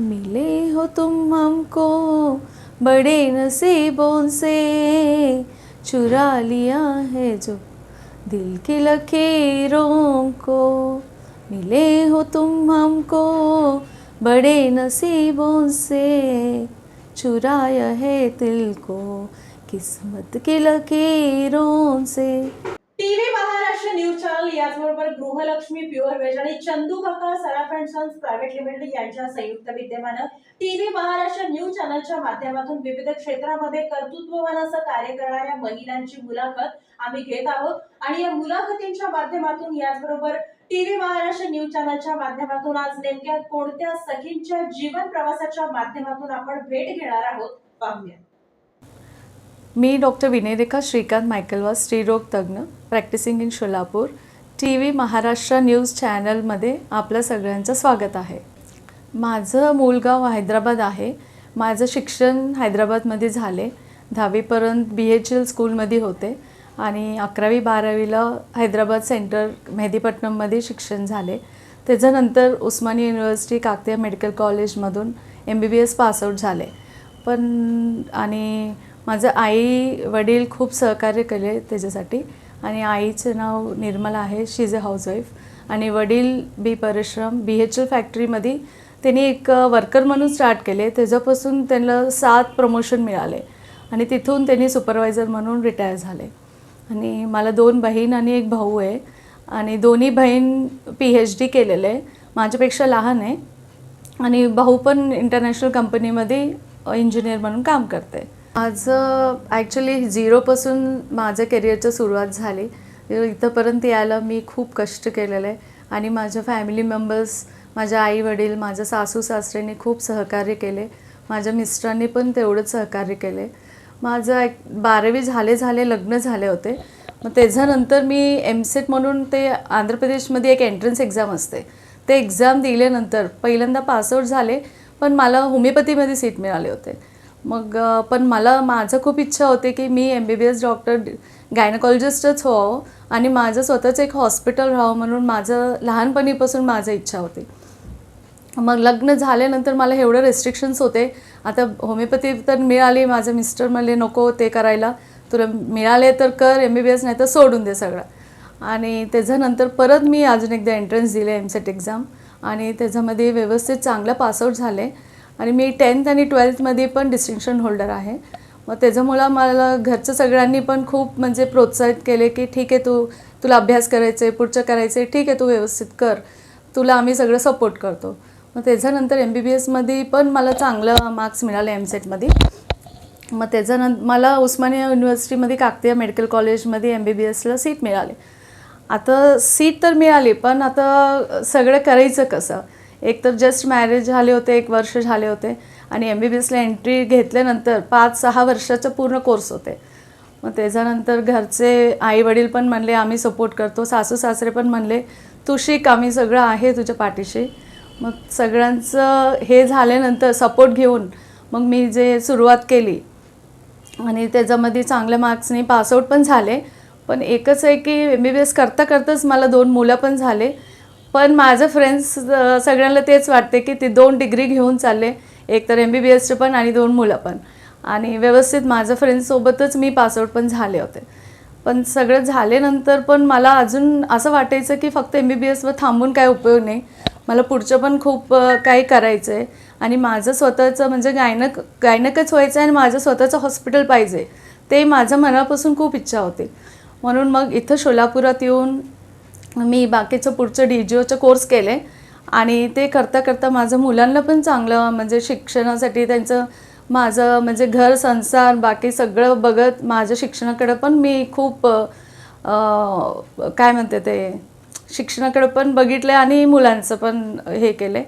मिले हो तुम हमको बड़े नसीबों से। चुरा लिया है जो दिल की लकीरों को। मिले हो तुम हमको बड़े नसीबों से। चुराया है दिल को किस्मत की लकीरों से। महाराष्ट्र न्यूज चॅनल याचबरोबर गृहलक्ष्मी प्युअर वेज आणि Chandu Kaka Saraf and sons private limited यांच्या संयुक्त विद्यमानं टीव्ही महाराष्ट्र न्यूज चॅनलच्या माध्यमातून विविध क्षेत्रामध्ये कर्तृत्ववान असं कार्य करणाऱ्या महिलांची मुलाखत आम्ही घेत आहोत. आणि या मुलाखतींच्या माध्यमातून याचबरोबर टीव्ही महाराष्ट्र न्यूज चॅनलच्या माध्यमातून आज नेमक्या कोणत्या सखींच्या जीवन प्रवासाच्या माध्यमातून आपण भेट घेणार आहोत पाहूया मी डॉक्टर विनयरेखा श्रीकांत मायकलवास स्त्रीरोग तज्ज्ञ practising in Solapur T V Maharashtra news चॅनलमध्ये आपलं सगळ्यांचं स्वागत आहे. माझं मूळ गाव हैदराबाद आहे. माझं शिक्षण हैदराबादमध्ये झाले. दहावीपर्यंत बी एच एल स्कूलमध्ये होते आणि अकरावी बारावीला हैदराबाद सेंटर मेहदीपट्टणममध्ये शिक्षण झाले. त्याच्यानंतर उस्मानी युनिव्हर्सिटी काकतीय मेडिकल कॉलेजमधून M B B S pass out झाले. पण आणि माझं आई वडील खूप सहकार्य केले त्याच्यासाठी. आणि आईचं नाव निर्मला आहे शी इज अ हाऊसवाईफ आणि वडील बी परश्रम बी एच एल फॅक्टरीमध्ये त्यांनी एक वर्कर म्हणून स्टार्ट केले. त्याच्यापासून त्यांना सात प्रमोशन मिळाले. आणि तिथून त्यांनी सुपरवायझर म्हणून रिटायर झाले. आणि मला दोन बहीण आणि एक भाऊ आहे. आणि दोन्ही बहीण पी एच डी केलेलं. आहे माझ्यापेक्षा लहान आहे. आणि भाऊ पण इंटरनॅशनल कंपनीमध्ये इंजिनियर म्हणून काम करते. माझं ॲक्च्युली झिरोपासून माझं करिअरचं सुरुवात झाली. इथंपर्यंत यायला मी खूप कष्ट केलेलं. आहे आणि माझ्या फॅमिली मेंबर्स माझ्या आई वडील माझ्या सासू सासऱ्यांनी खूप सहकार्य केले. माझ्या मिस्टरांनी पण तेवढंच सहकार्य केले. माझं एक बारावी झाले झाले लग्न झाले होते. मग त्याच्यानंतर मी एम सेट म्हणून ते आंध्र प्रदेशमध्ये एक एंट्रन्स एक्झाम असते. ते एक्झाम दिल्यानंतर पहिल्यांदा पासआउट झाले पण मला होमिओपॅथीमध्ये सीट मिळाले होते. मग पण मला माझं खूप इच्छा होते की मी M B B S doctor गायनकॉलॉजिस्टच व्हावं आणि माझं स्वतःचं एक हॉस्पिटल राहावं म्हणून माझं लहानपणीपासून माझं इच्छा होती. मग लग्न झाल्यानंतर मला एवढं रेस्ट्रिक्शन्स होते. आता होमिओपॅथी तर मिळाली माझे मिस्टर म्हणले नको ते करायला. तुला मिळाले तर कर एम बी बी एस नाही तर सोडून दे सगळं. आणि त्याच्यानंतर परत मी अजून एकदा एंट्रन्स दिले एम सेट एक्झाम आणि त्याच्यामध्ये व्यवस्थित चांगलं पासआउट झाले. आणि मी टेन्थ आणि ट्वेल्थमध्ये पण डिस्टिंक्शन होल्डर आहे. मग त्याच्यामुळं मला घरचं सगळ्यांनी पण खूप म्हणजे प्रोत्साहित केले की ठीक आहे तू तुला अभ्यास करायचं आहे पुढचं करायचं आहे ठीक आहे तू व्यवस्थित कर. तुला आम्ही सगळं सपोर्ट करतो. मग त्याच्यानंतर एम बी बी एसमध्ये पण मला चांगलं मार्क्स मिळाले एम सेटमध्ये मग त्याच्यानंतर मला उस्मानिया युनिव्हर्सिटीमध्ये काकतिया मेडिकल कॉलेजमध्ये एम बी बी एसला सीट मिळाली. आता सीट तर मिळाली पण आता सगळं करायचं कसं? एक तर जस्ट मॅरेज झाले होते एक वर्ष झाले होते आणि एम बी बी एसला एंट्री घेतल्यानंतर पाच सहा वर्षाचा पूर्ण कोर्स होते. मग त्याच्यानंतर घरचे आई वडील पण म्हणले आम्ही सपोर्ट करतो. सासू सासरे पण म्हणले तू शिक आम्ही सगळं आहे तुझ्या पाठीशी. मग सगळ्यांचं हे झाल्यानंतर सपोर्ट घेऊन मग मी जे सुरुवात केली आणि त्याच्यामध्ये चांगल्या मार्क्सनी पासआउट पण झाले. पण एकच आहे की एम बी बी एस करता करताच मला दोन मुलं पण झाले. पण माझं फ्रेंड्स सगळ्यांना तेच वाटते की ते दोन डिग्री घेऊन चालले. एक तर एम बी बी एसचे पण आणि दोन मुलं पण. आणि व्यवस्थित माझं फ्रेंड्ससोबतच मी पासआउट पण झाले होते. पण सगळं झाल्यानंतर पण मला अजून असं वाटायचं की फक्त एम बी बी एसवर थांबून काय उपयोग नाही. मला पुढचं पण खूप काही करायचं आहे आणि माझं स्वतःचं म्हणजे गायनक गायनकच व्हायचं आहे आणि माझं स्वतःचं हॉस्पिटल पाहिजे. ते माझं मनापासून खूप इच्छा होती. म्हणून मग इथं सोलापुरात येऊन मी बाकीचं पुढचं डी जी ओचं कोर्स केले. आणि ते करता करता माझं मुलांना पण चांगलं म्हणजे शिक्षणासाठी त्यांचं माझं म्हणजे घर संसार बाकी सगळं बघत माझ्या शिक्षणाकडं पण मी खूप काय म्हणते ते शिक्षणाकडं पण बघितलं आणि मुलांचं पण हे केले.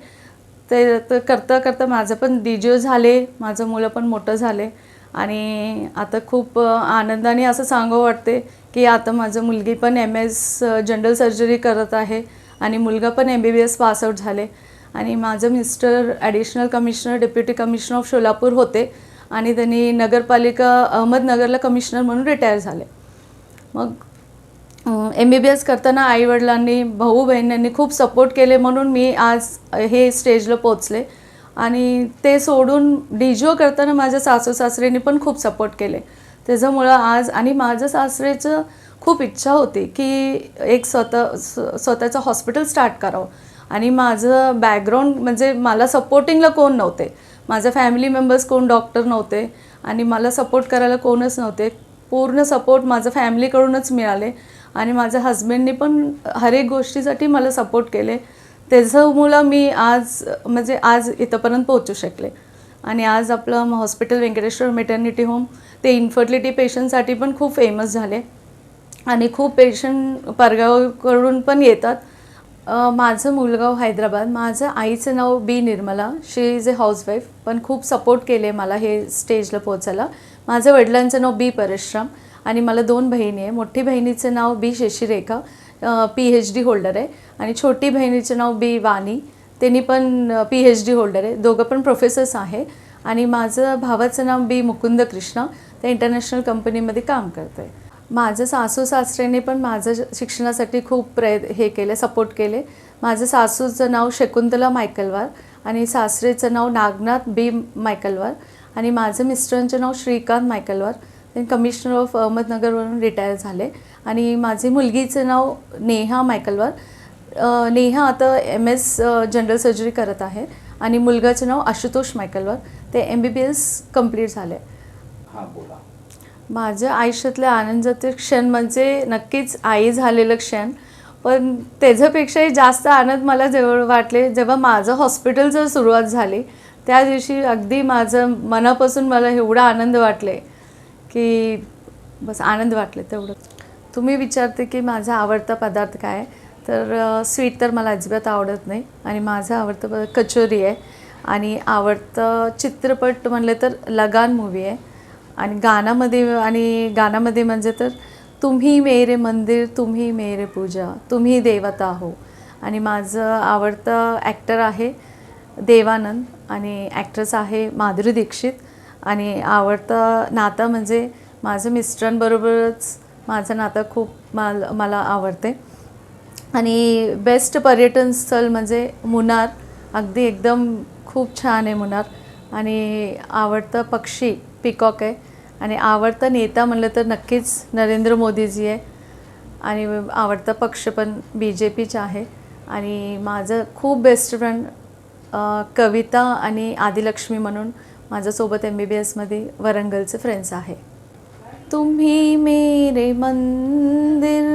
ते तर करता करता माझं पण डी जी ओ झाले माझं मुलं पण मोठं झाले. आणि आता खूप आनंदाने असं सांगावं वाटते की आता माझं मुलगी पण एम एस जनरल सर्जरी करत आहे आणि मुलगा पण M B B S pass out झाले. आणि माझं mister additional commissioner deputy commissioner of Solapur होते आणि त्यांनी नगरपालिका अहमदनगरला कमिशनर म्हणून रिटायर झाले. मग एम बी बी एस करताना आईवडिलांनी भाऊ बहिणींनी खूप सपोर्ट केले म्हणून मी आज हे स्टेजला पोचले आणि ते सोडून डिजो करताना माझ्या सासू सासऱ्यांनी पण खूप सपोर्ट केले. त्याच्यामुळं आज आणि माझं सासरेचं खूप इच्छा होती की एक स्वतः स्वतःचं हॉस्पिटल स्टार्ट करावं. आणि माझं बॅकग्राऊंड म्हणजे मला सपोर्टिंगला कोण नव्हते. माझं फॅमिली मेंबर्स कोण डॉक्टर नव्हते. आणि मला सपोर्ट करायला कोणच नव्हते. पूर्ण सपोर्ट माझं फॅमिलीकडूनच मिळाले. आणि माझ्या हस्बंडनी पण हर एक गोष्टीसाठी मला सपोर्ट केले. त्याच्यामुळं मी आज म्हणजे आज इथंपर्यंत पोहोचू शकले. आणि आज आपलं हॉस्पिटल व्यंकटेश्वर मेटर्निटी होम ते इन्फर्टिलिटी पेशंटसाठी पण खूप फेमस झाले. आणि खूप पेशंट परगावाकडून पण येतात. माझं मुलगाव हैदराबाद माझं आईचं नाव B Nirmala she is a housewife पण खूप सपोर्ट केले मला हे स्टेजला पोचायला माझं वडिलांचं नाव बी परश्रम आणि मला दोन बहिणी आहे. मोठी बहिणीचं नाव B Shashirekha P H D holder आहे. आणि छोटी बहिणीचं नाव बी वाणी. त्यांनी पण पी एच डी होल्डर आहे. दोघं पण प्रोफेसर्स आहे. आणि माझं भावाचं नाव बी मुकुंद कृष्णा ते इंटरनॅशनल कंपनीमध्ये काम करते माझं सासू सासऱ्याने पण माझं शिक्षणासाठी खूप प्रय हे केले सपोर्ट केले. माझं सासूचं नाव शकुंतला मायकलवार आणि सासरेचं नाव नागनाथ बी मायकलवार आणि माझं मिस्टरांचं नाव श्रीकांत मायकलवार. ते कमिशनर ऑफ अहमदनगरवरून रिटायर झाले. आणि माझी मुलगीचं नाव नेहा मायकलवार. नेहा आता एम एस जनरल सर्जरी करत आहे आणि मुलगाचं नाव आशुतोष मायकलवार. ते M B B S complete झाले. माझ्या आयुष्यातले आनंदाचे क्षण म्हणजे नक्कीच आई झालेलं क्षण पण त्याच्यापेक्षाही जास्त आनंद मला जेव्हा वाटले जेव्हा माझं हॉस्पिटल जर सुरुवात झाली त्या दिवशी अगदी माझं मनापासून मला एवढा आनंद वाटले की बस आनंद वाटले तेवढं. तुम्ही विचारते की माझा आवडता पदार्थ काय आहे? तर स्वीट तर मला अजिबात आवडत नाही आणि माझं आवडतं कचोरी आहे. आणि आवडतं चित्रपट म्हणलं तर लगान मूवी आहे. आणि गाण्यामध्ये आणि गाण्यामध्ये म्हणजे तर तुम्ही मेरे मंदिर तुम्ही मेरे पूजा तुम्ही देवता हो. आणि माझं आवडतं ॲक्टर आहे देवानंद आणि ॲक्ट्रेस आहे माधुरी दीक्षित. आणि आवडतं नातं म्हणजे माझं मिस्टरांबरोबरच माझं नातं खूप माल मला आवडते. आणि बेस्ट पर्यटन स्थळ म्हणजे मुनार अगदी एकदम खूप छान आहे मुनार आणि आवडतं पक्षी पिकॉक आहे. आणि आवडता नेता म्हणलं तर नक्कीच नरेंद्र मोदीजी आहे. आणि आवडता पक्ष पण बी जे पीचं आहे. आणि माझं खूप बेस्ट फ्रेंड कविता आणि आदिलक्ष्मी म्हणून माझ्यासोबत एम बी बी एसमध्ये वरंगलचे फ्रेंड्स आहे. तुम्ही मेरे मंदिर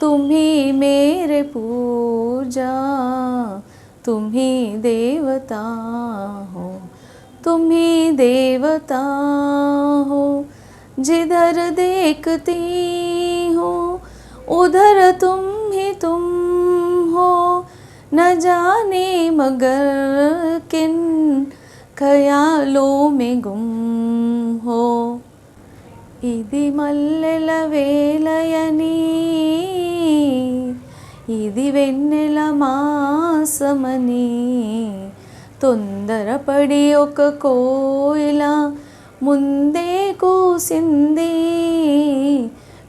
तुम्ही मेरे पूजा तुम्ही देवता हो तुम्ही देवता हो जिधर देखती हो उधर तुम ही तुम हो न जाने मगर किन ख्यालों में गुम हो ఇది మల్లెల వేలయని ఇది వెన్నెల మాసమని తొందరపడి ఒక కోయిల ముందే కూసింది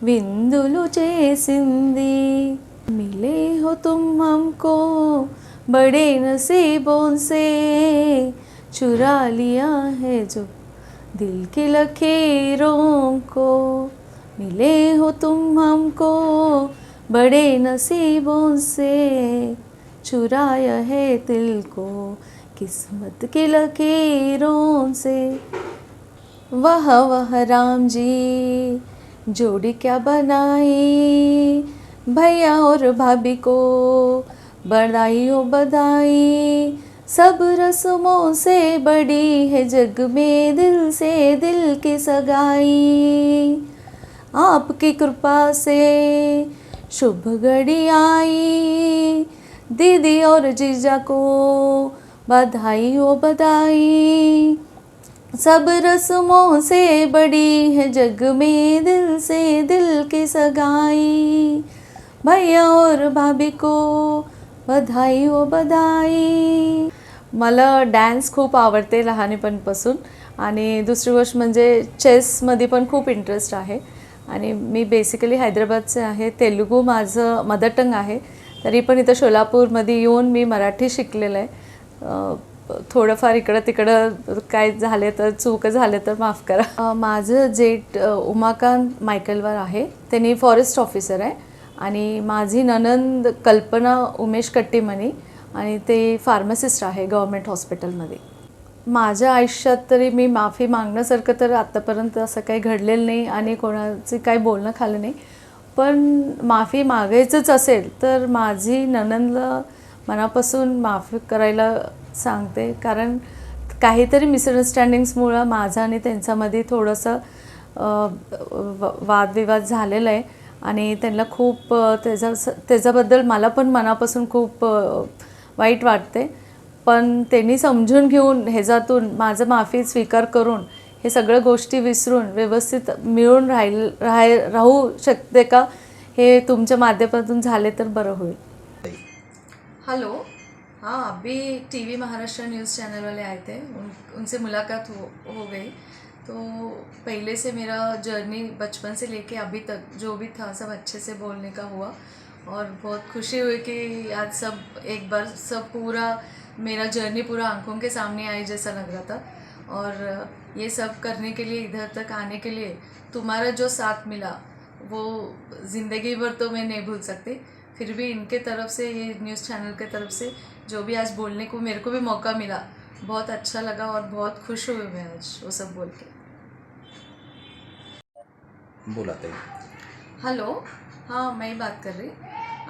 విందులు చేసింది మిలే हो तुम हमको बड़े नसीबों से चुरा लिया है जो दिल की लकीरों को मिले हो तुम हमको बड़े नसीबों से चुराया है दिल को किस्मत की लकीरों से। वह वह राम जी, जोड़ी क्या बनाई? भैया और भाभी को बधाई हो बधाई। सब रस्मों से बड़ी है जग में दिल से दिल की सगाई। आपकी कृपा से शुभ घड़ी आई दीदी और जीजा को बधाई हो बधाई। सब रस्मों से बड़ी है जग में दिल से दिल की सगाई। भैया और भाभी को बधाई हो बधाई। मला डॅन्स खूप आवडते लहानपणपासून आणि दुसरी गोष्ट म्हणजे चेसमध्ये पण खूप इंटरेस्ट आहे. आणि मी बेसिकली हैदराबादचे आहे तेलुगू माझं मदर टंग आहे. तरी पण इथं सोलापूरमध्ये येऊन मी मराठी शिकलेलं आहे. थोडंफार इकडं तिकडं काय झाले तर चूक झाले तर माफ करा. माझं जेट उमाकांत मायकलवर आहे. त्यांनी फॉरेस्ट ऑफिसर आहे. आणि माझी ननंद कल्पना उमेश कट्टीमणी आणि ते फार्मसिस्ट आहे गव्हर्मेंट हॉस्पिटलमध्ये माझ्या आयुष्यात तरी मी माफी मागण्यासारखं तर आत्तापर्यंत असं काही घडलेलं नाही आणि कोणाचे काही बोलणं खालं नाही. पण माफी मागायचंच असेल तर माझी ननंदला मनापासून माफी करायला सांगते. कारण काहीतरी मिसअंडरस्टँडिंग्समुळं माझं आणि त्यांच्यामध्ये थोडंसं व- वादविवाद झालेला आहे. आणि त्यांना खूप त्याचा त्याच्या त्याच्याबद्दल मला पण मनापासून खूप वाईट वाटते. पण त्यांनी समजून घेऊन ह्याच्यातून माझं माफी स्वीकार करून हे सगळ्या गोष्टी विसरून व्यवस्थित मिळून राहील राहाय राहू शकते का? हे तुमच्या माध्यमातून झाले तर बरं होईल. हॅलो. हाँ अभी T V Maharashtra news channel वाले आए थे उन, उनसे मुलाकात हो हो गई. तो पहले से मेरा जर्नी बचपन से लेके अभी तक जो भी था सब अच्छे से बोलने का हुआ और बहुत खुशी हुई कि आज सब एक बार सब पूरा मेरा जर्नी पूरा आँखों के सामने आई जैसा लग रहा था। और ये सब करने के लिए इधर तक आने के लिए तुम्हारा जो साथ मिला वो ज़िंदगी भर तो मैं नहीं भूल सकती। फिर भी इनके तरफ़ से ये न्यूज़ चैनल के तरफ़ से जो भी आज बोलने को मेरे को भी मौका मिला। बहुत अच्छा लगा और बहुत खुश हुई मैं आज वो सब बोल के। बोला ताई हेलो हाँ मैं ही बात कर रही।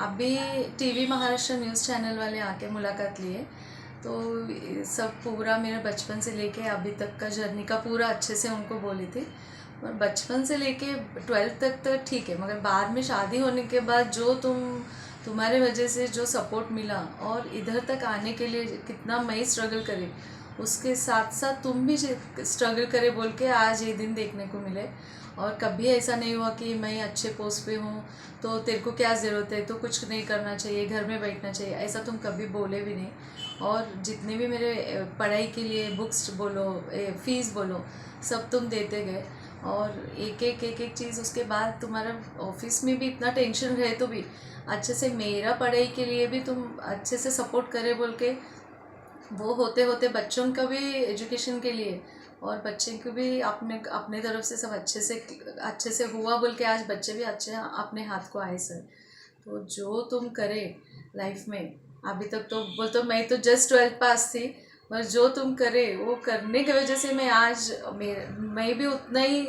अभी टीवी महाराष्ट्र न्यूज़ चैनल वाले आके मुलाकात लिए। तो सब पूरा मेरे बचपन से लेके अभी तक का जर्नी का पूरा अच्छे से उनको बोली थी। और बचपन से लेके ट्वेल्थ तक तो ठीक है, मगर बाद में शादी होने के बाद जो तुम, तुम्हारे वजह से जो सपोर्ट मिला और इधर तक आने के लिए कितना मैं स्ट्रगल करी, उसके साथ साथ तुम भी स्ट्रगल करे बोल के आज ये दिन देखने को मिले। और कभी ऐसा नहीं हुआ कि मैं अच्छे पोस्ट पे हूँ तो तेरे को क्या ज़रूरत है? तो कुछ नहीं करना चाहिए, घर में बैठना चाहिए, ऐसा तुम कभी बोले भी नहीं। और जितने भी मेरे पढ़ाई के लिए बुक्स बोलो फ़ीस बोलो, सब तुम देते गए। और एक एक एक एक चीज़ उसके बाद तुम्हारा ऑफ़िस में भी इतना टेंशन रहे तो भी, अच्छे से मेरा पढ़ाई के लिए भी तुम अच्छे से सपोर्ट करे बोल के, वो होते होते बच्चों का भी एजुकेशन के लिए और बच्चे को भी अपने अपने तरफ़ से सब अच्छे से अच्छे से हुआ बोल के आज बच्चे भी अच्छे अपने हाथ को आए सर तो जो तुम करे लाइफ में अभी तक तो बोल तो मैं तो जस्ट ट्वेल्थ पास थी, पर जो तुम करे, वो करने की वजह से मैं आज मैं मैं भी उतना ही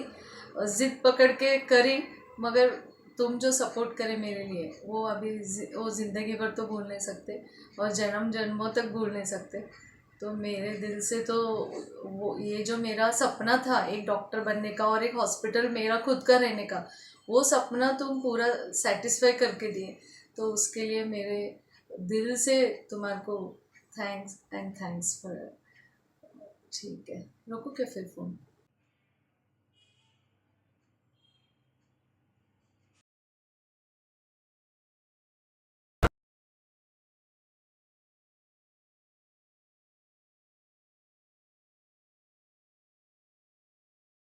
ज़िद पकड़ के करी, मगर तुम जो सपोर्ट करे मेरे लिए, वो अभी वो ज़िंदगी भर तो भूल नहीं सकते, और जन्म जन्मों तक भूल नहीं सकते। तो मेरे दिल से तो वो, ये जो मेरा सपना था, एक डॉक्टर बनने का और एक हॉस्पिटल मेरा खुद का रहने का, वो सपना तुम पूरा सेटिस्फाई करके दिए। तो उसके लिए मेरे दिल से तुम्हारे को थैंक्स एंड थैंक्स फॉर ठीक है। रोको क्या फिर फ़ोन